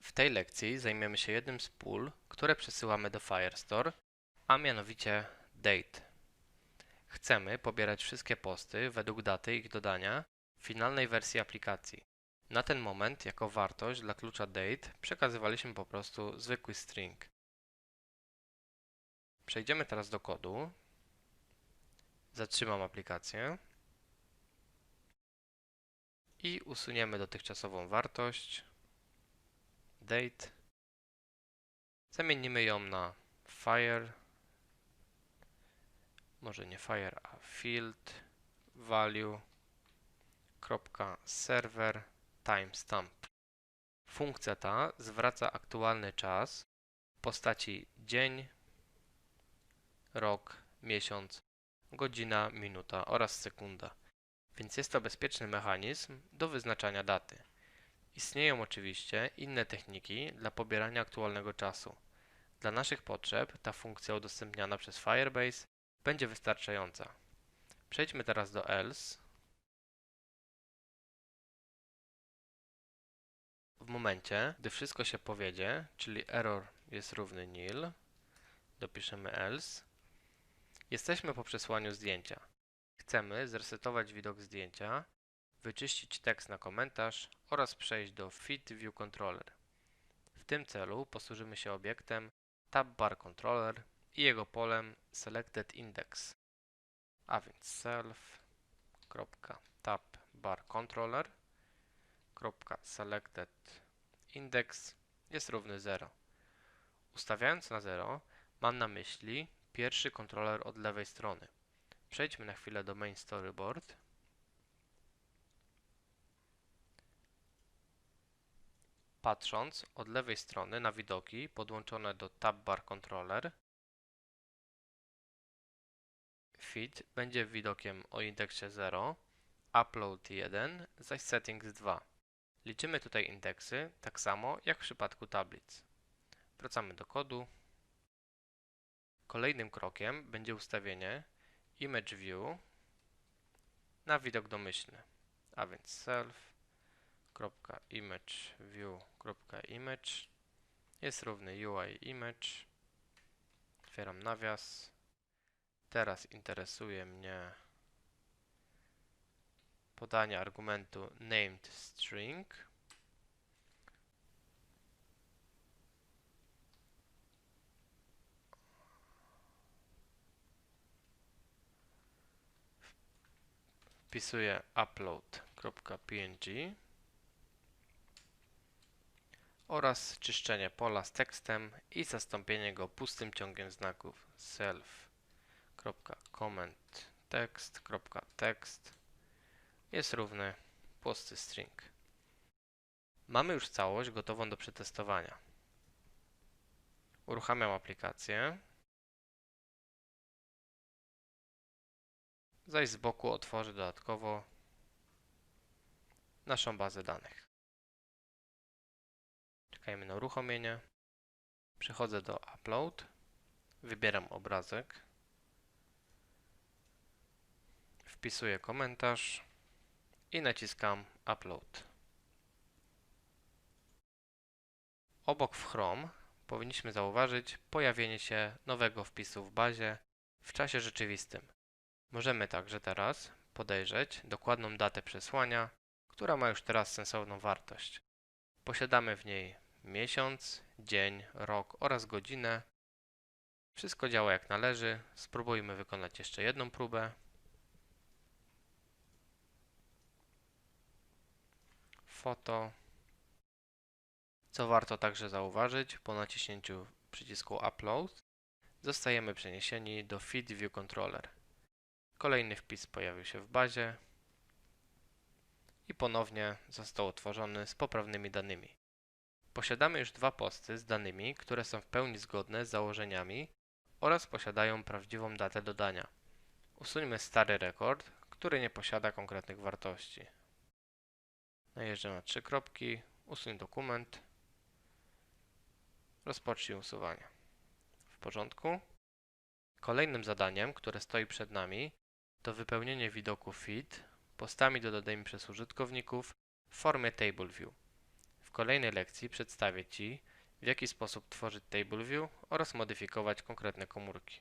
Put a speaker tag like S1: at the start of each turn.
S1: W tej lekcji zajmiemy się jednym z pól, które przesyłamy do Firestore, a mianowicie date. Chcemy pobierać wszystkie posty według daty ich dodania w finalnej wersji aplikacji. Na ten moment jako wartość dla klucza date przekazywaliśmy po prostu zwykły string. Przejdziemy teraz do kodu. Zatrzymam aplikację. I usuniemy dotychczasową wartość date. Zamienimy ją na fire. Może nie fire, a field value server timestamp. Funkcja ta zwraca aktualny czas w postaci dzień, rok, miesiąc, godzina, minuta oraz sekunda. Więc jest to bezpieczny mechanizm do wyznaczania daty. Istnieją oczywiście inne techniki dla pobierania aktualnego czasu. Dla naszych potrzeb ta funkcja udostępniana przez Firebase będzie wystarczająca. Przejdźmy teraz do else. W momencie, gdy wszystko się powiedzie, czyli error jest równy nil, dopiszemy else, jesteśmy po przesłaniu zdjęcia. Chcemy zresetować widok zdjęcia, wyczyścić tekst na komentarz oraz przejść do Fit View Controller. W tym celu posłużymy się obiektem TabBarController i jego polem Selected Index, a więc self.tabBarController selected index jest równy 0. Ustawiając na 0 mam na myśli pierwszy kontroler od lewej strony. Przejdźmy na chwilę do main storyboard. Patrząc od lewej strony na widoki podłączone do tab bar controller, feed będzie widokiem o indeksie 0, upload 1, zaś settings 2. Liczymy tutaj indeksy, tak samo jak w przypadku tablic. Wracamy do kodu. Kolejnym krokiem będzie ustawienie image view na widok domyślny, a więc self.imageview.image jest równy UI image. Otwieram nawias. Teraz interesuje mnie podanie argumentu named string wpisuję upload.png oraz czyszczenie pola z tekstem i zastąpienie go pustym ciągiem znaków self.comment text.text jest równy pusty string. Mamy już całość gotową do przetestowania. Uruchamiam aplikację. Zaś z boku otworzę dodatkowo naszą bazę danych. Czekajmy na uruchomienie. Przechodzę do Upload. Wybieram obrazek. Wpisuję komentarz i naciskam Upload. Obok w Chrome powinniśmy zauważyć pojawienie się nowego wpisu w bazie w czasie rzeczywistym. Możemy także teraz podejrzeć dokładną datę przesłania, która ma już teraz sensowną wartość. Posiadamy w niej miesiąc, dzień, rok oraz godzinę. Wszystko działa jak należy. Spróbujmy wykonać jeszcze jedną próbę. foto. Co warto także zauważyć, po naciśnięciu przycisku Upload zostajemy przeniesieni do Feed View Controller. Kolejny wpis pojawił się w bazie i ponownie został otworzony z poprawnymi danymi. Posiadamy już dwa posty z danymi, które są w pełni zgodne z założeniami oraz posiadają prawdziwą datę dodania. Usuńmy stary rekord, który nie posiada konkretnych wartości. Najeżdżam na trzy kropki, usuń dokument, rozpocznij usuwanie. W porządku. Kolejnym zadaniem, które stoi przed nami, to wypełnienie widoku feed postami dodanymi przez użytkowników w formie table view. W kolejnej lekcji przedstawię Ci, w jaki sposób tworzyć Table View oraz modyfikować konkretne komórki.